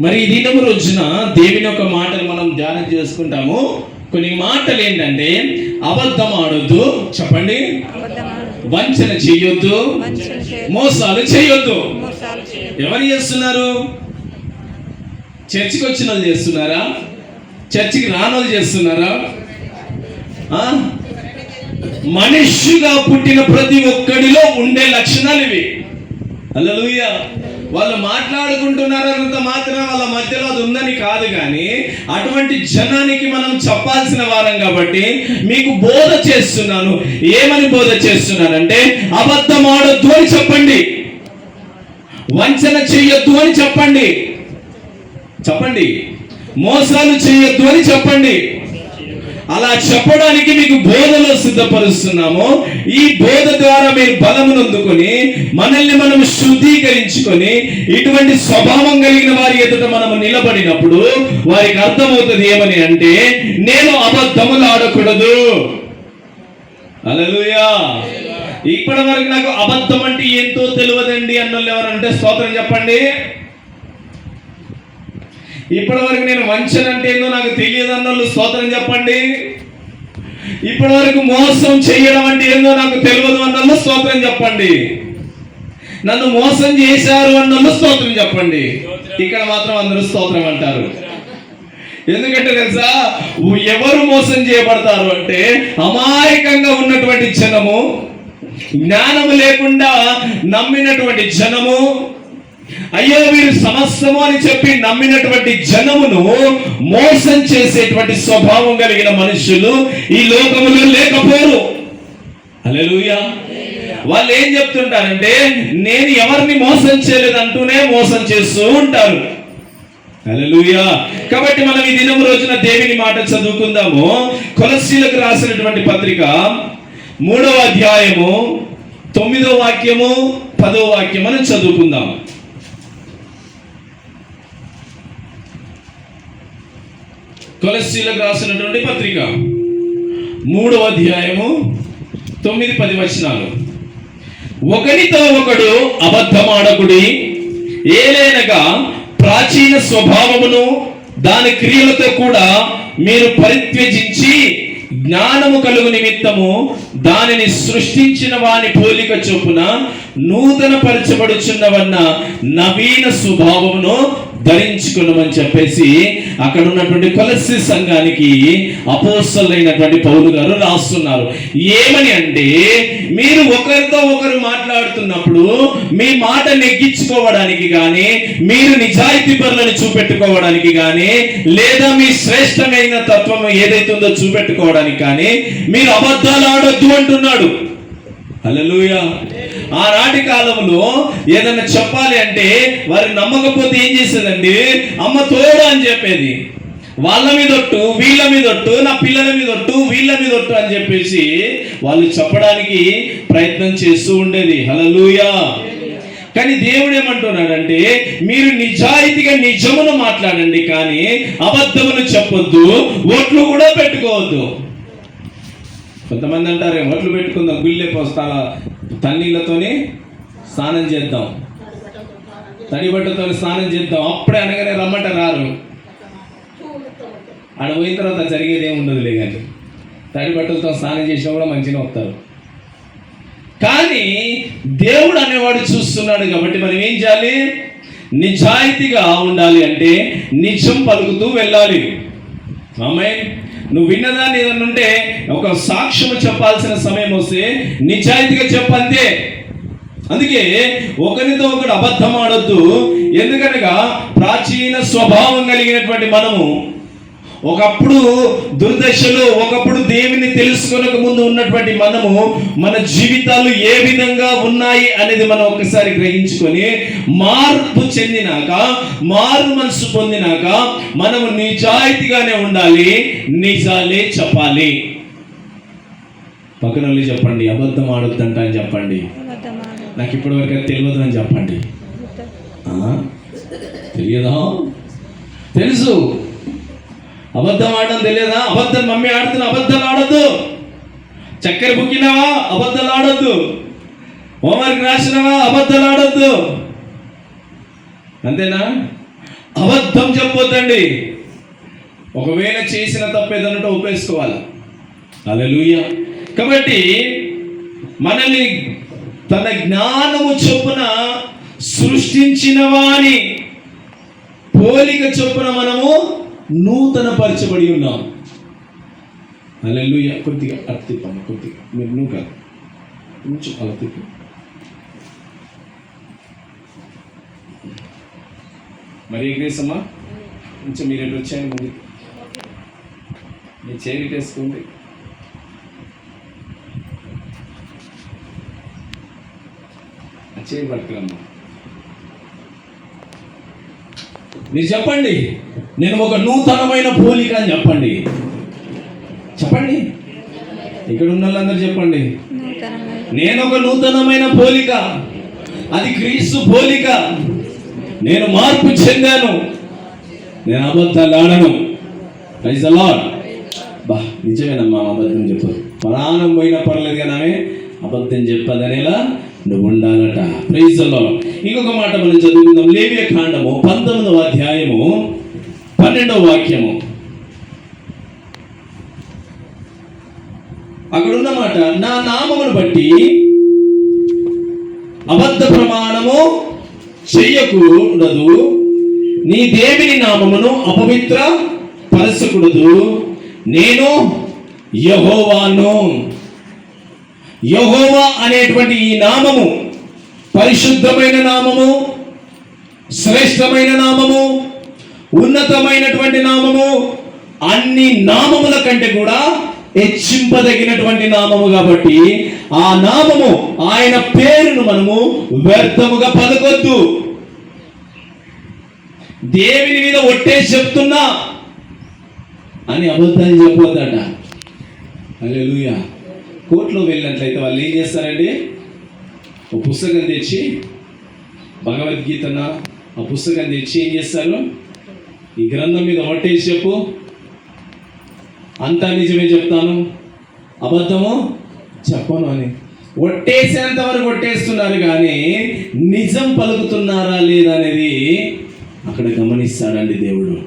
మరి ఈ దినము రోజున దేవుని యొక్క మాటలు మనం ధ్యానం చేసుకుంటాము. కొన్ని మాటలు ఏంటంటే అబద్ధం ఆడొద్దు చెప్పండి వంచన చేయొద్దు. మోసాలు చేయొద్దు. ఎవరు చేస్తున్నారు? చర్చికి వచ్చిన వాళ్ళు చేస్తున్నారా? చర్చికి రాని వాళ్ళు చేస్తున్నారా? ఆ? మనిషిగా పుట్టిన ప్రతి ఒక్కడిలో ఉండే లక్షణాలు ఇవి. అల్లలుయ్య వాళ్ళు మాట్లాడుకుంటున్నారంత మాత్రం వాళ్ళ మధ్యలో అది ఉందని కాదు కానీ అటువంటి జనానికి మనం చెప్పాల్సిన వారం కాబట్టి మీకు బోధ చేస్తున్నాను. ఏమని బోధ చేస్తున్నానంటే అబద్ధం ఆడొద్దు అని చెప్పండి. వంచన చెయ్యొద్దు అని చెప్పండి. చెప్పండి. మోసాలు చేయొద్దు అని చెప్పండి. అలా చెప్పడానికి మీకు బోధలో సిద్ధపరుస్తున్నాము. ఈ బోధ ద్వారా మీరు బలమును అందుకొని మనల్ని మనం శుద్ధీకరించుకొని ఇటువంటి స్వభావం కలిగిన వారి ఎదుట మనం నిలబడినప్పుడు వారికి అర్థమవుతుంది ఏమని అంటే నేను అబద్ధములు ఆడకూడదు. అలలుయా ఇప్పటి వరకు నాకు అబద్ధం అంటే ఏంటో తెలియదండి అన్నోళ్ళు ఎవరంటే స్తోత్రం చెప్పండి. ఇప్పటి వరకు నేను వంచన అంటే ఏందో నాకు తెలియదు అన్నోళ్ళు స్తోత్రం చెప్పండి. ఇప్పటి వరకు మోసం చేయడం అంటే ఏందో నాకు తెలియదు అన్నోళ్ళు స్తోత్రం చెప్పండి. నన్ను మోసం చేశారు అన్నోళ్ళు స్తోత్రం చెప్పండి. ఇక్కడ మాత్రం అందరూ స్తోత్రం అంటారు. ఎందుకంటే తెలుసా? ఎవరు మోసం చేయబడతారు అంటే అమాయకంగా ఉన్నటువంటి జనము జ్ఞానము లేకుండా నమ్మినటువంటి జనము అయ్యో వీరు సమస్తము అని చెప్పి నమ్మినటువంటి జనమును మోసం చేసేటువంటి స్వభావం కలిగిన మనుషులు ఈ లోకములో లేకపోరు. అలెలుయా వాళ్ళు ఏం చెప్తుంటారంటే నేను ఎవరిని మోసం చేయలేదు అంటూనే మోసం చేస్తూ ఉంటారు. హల్లెలూయా. కాబట్టి మనం ఈ దినం రోజున దేవుని మాట చదువుకుందాము. కొలసీలకు రాసినటువంటి పత్రిక మూడవ అధ్యాయము తొమ్మిదో వాక్యము పదో వాక్యం అని చదువుకుందాము. కొలసీలకు రాసినటువంటి పత్రిక. మూడవ అధ్యాయము తొమ్మిది పది వచనాలు. ఒకరితో ఒకడు అబద్ధమాడకుడి ఏలైనగా ప్రాచీన స్వభావమును దాని క్రియలతో కూడా మీరు పరిత్యజించి జ్ఞానము కలుగు నిమిత్తము దానిని సృష్టించిన వాని పోలిక చొప్పున నూతన పరచబడుచున్నవన్న నవీన స్వభావమును ధరించుకున్నామని చెప్పేసి అక్కడ ఉన్నటువంటి కొలసి సంఘానికి అపోసలైనటువంటి పౌలు గారు రాస్తున్నారు. ఏమని అంటే మీరు ఒకరితో ఒకరు మాట్లాడుతున్నప్పుడు మీ మాట నెగ్గించుకోవడానికి కానీ మీరు నిజాయితీ పనులను చూపెట్టుకోవడానికి కానీ లేదా మీ శ్రేష్టమైన తత్వం ఏదైతే ఉందో చూపెట్టుకోవడానికి కానీ మీరు అబద్ధాలు ఆడొద్దు అంటున్నాడు. హల్లెలూయా. ఆనాటి కాలంలో ఏదైనా చెప్పాలి అంటే వారు నమ్మకపోతే ఏం చేసేదండి? అమ్మ తోడు అని చెప్పేది. వాళ్ళ మీద ఒట్టు వీళ్ళ మీద ఒట్టు నా పిల్లల మీద ఒట్టు వీళ్ళ మీద ఒట్టు అని చెప్పేసి వాళ్ళు చెప్పడానికి ప్రయత్నం చేస్తూ ఉండేది. హలలుయా కానీ దేవుడు ఏమంటున్నాడంటే మీరు నిజాయితీగా నిజమును మాట్లాడండి కానీ అబద్ధమును చెప్పొద్దు ఓట్లు కూడా పెట్టుకోవద్దు. కొంతమంది అంటారు ఒట్లు పెట్టుకుందాం గుళ్ళే పోస్తాల తన్నీళ్ళతోనే స్నానం చేద్దాం. తడి బట్టతో స్నానం చేద్దాం. అప్పుడే అనగానే రమ్మంట రారు. ఆడ పోయిన తర్వాత జరిగేది ఏమి ఉండదులే కానీ తడి బట్టలతో స్నానం చేసినా కూడా మంచిగా వస్తారు. కానీ దేవుడు అనేవాడు చూస్తున్నాడు కాబట్టి మనం ఏం చేయాలి? నిజాయితీగా ఉండాలి అంటే నిజం పలుకుతూ వెళ్ళాలి. అమ్మాయి నువ్వు విన్నదాన్ని ఏదన్నా ఉంటే ఒక సాక్ష్యం చెప్పాల్సిన సమయం వస్తే నిజాయితీగా చెప్పంతే. అందుకే ఒకరితో ఒకడు అబద్ధం ఆడొద్దు. ఎందుకనగా ప్రాచీన స్వభావం కలిగినటువంటి మనము ఒకప్పుడు దుర్దశలో ఒకప్పుడు దేవుని తెలుసుకొనక ముందు ఉన్నటువంటి మనము మన జీవితాలు ఏ విధంగా ఉన్నాయి అనేది మనం ఒకసారి గ్రహించుకొని మార్పు చెందినాక మారు మనసు పొందినాక మనము నిజాయితీగానే ఉండాలి నిజాలే చెప్పాలి. పక్కన చెప్పండి అబద్ధం ఆడొద్దంట అని చెప్పండి. నాకు ఇప్పటివరకు తెలియదు అని చెప్పండి? తెలియదా? తెలుసు. అబద్ధం ఆడడం తెలియదా? అబద్ధం మమ్మీ ఆడుతున్న అబద్ధాలు ఆడద్దు. చక్కెర బుక్కినావా? అబద్ధాలు ఆడద్దు. హోంవర్క్ రాసినావా? అబద్ధాలు ఆడొద్దు. అంతేనా? అబద్ధం చెప్పొద్దండి. ఒకవేళ చేసిన తప్పు ఉపయోగించుకోవాలి ఒప్పేసుకోవాలి. అలలుయ కాబట్టి మనల్ని తన జ్ఞానము చొప్పున సృష్టించిన వాని పోలిక చొప్పున మనము నూతన పరచబడి ఉన్నాం అలెలుయ కొద్దిగా అటు కొద్దిగా. మీరు నువ్వు కాదు. కొంచెం అలా మరి ఎగ్రేసమ్మా కొంచెం మీరు ఎటు వచ్చాయని ముందు? మీ చేరి వేసుకోండి. ఆ చేయి పట్టుకురమ్మా. మీరు చెప్పండి. నేను ఒక నూతనమైన పోలిక అని చెప్పండి. చెప్పండి. ఇక్కడ ఉన్న వాళ్ళందరూ చెప్పండి నేను ఒక నూతనమైన పోలిక. అది క్రీస్తు పోలిక. నేను మార్పు చెందాను. నేను అబద్ధాలు ఆడను. ప్రైజ్ ద లార్డ్ బా నిజమేనమ్మా అబద్ధం చెప్పదు ప్రాణం పోయినా పర్లేదు కానీ అబద్ధం చెప్పదనేలా నువ్వు ఉండాలట. ప్రైజ్ ద లార్డ్ ఇంకొక మాట మనం చదువుకుందాం. లేవియ కాండము పంతొమ్మిదవ అధ్యాయము పన్నెండవ వాక్యము. అక్కడున్న మాట నా నామమును బట్టి అబద్ధ ప్రమాణము చెయ్యకూడదు నీ దేవిని నామమును అపవిత్ర పరచకూడదు. నేను యహోవాను. యహోవా అనేటువంటి ఈ నామము పరిశుద్ధమైన నామము శ్రేష్టమైన నామము ఉన్నతమైనటువంటి నామము అన్ని నామముల కంటే కూడా హెచ్చింపదగినటువంటి నామము కాబట్టి ఆ నామము ఆయన పేరును మనము వ్యర్థముగా పలకొద్దు. దేవుని మీద ఒట్టేసి చెప్తున్నా అని అబద్ధాన్ని చెప్పొద్దట. అల్లెలుయా కోర్టులో వెళ్ళినట్లయితే వాళ్ళు ఏం చేస్తారండి? ఒక పుస్తకం తెచ్చి భగవద్గీతన ఆ పుస్తకం తెచ్చి ఏం చేస్తారు? ఈ గ్రంథం మీద ఒట్టేసి చెప్పు. అంతా నిజమే చెప్తాను. అబద్ధము? చెప్పను అని. ఒట్టేసేంత వరకు ఒట్టేస్తున్నారు కానీ నిజం పలుకుతున్నారా లేదా అనేది అక్కడ గమనిస్తాడండి దేవుడు.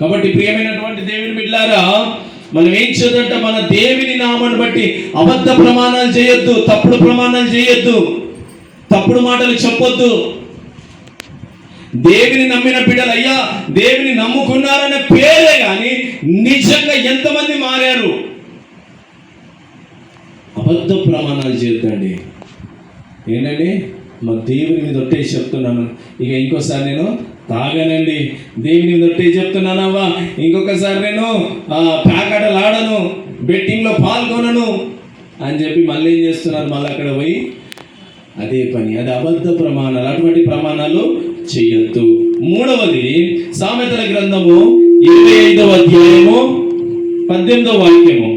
కాబట్టి ప్రియమైనటువంటి దేవుని బిడ్డారా మనం ఏం చేయదంటే మన దేవుని నామాన్ని బట్టి అబద్ధ ప్రమాణాలు చేయొద్దు తప్పుడు ప్రమాణాలు చేయొద్దు తప్పుడు మాటలు చెప్పొద్దు. దేవుని నమ్మిన బిడ్డలు అయ్యా దేవుని నమ్ముకున్నారనే పేరే కానీ నిజంగా ఎంతమంది మారారు? అబద్ధ ప్రమాణాలు చేద్దండి ఏంటండి? మా దేవుని మీద ఒట్టే చెప్తున్నాను. ఇక ఇంకోసారి నేను తాగానండి. దేవుని మీద ఒట్టే చెప్తున్నానవ్వా. ఇంకొకసారి నేను ఆ, ఆడను బెట్టింగ్లో పాల్గొనను. అని చెప్పి మళ్ళీ ఏం చేస్తున్నారు? మళ్ళీ అక్కడ పోయి అదే పని అది అబద్ధ ప్రమాణాలు అటువంటి ప్రమాణాలు చేయొద్దు. మూడవది సామెతల గ్రంథము ఇరవై ఐదవ అధ్యాయము పద్దెనిమిదవ వాక్యము.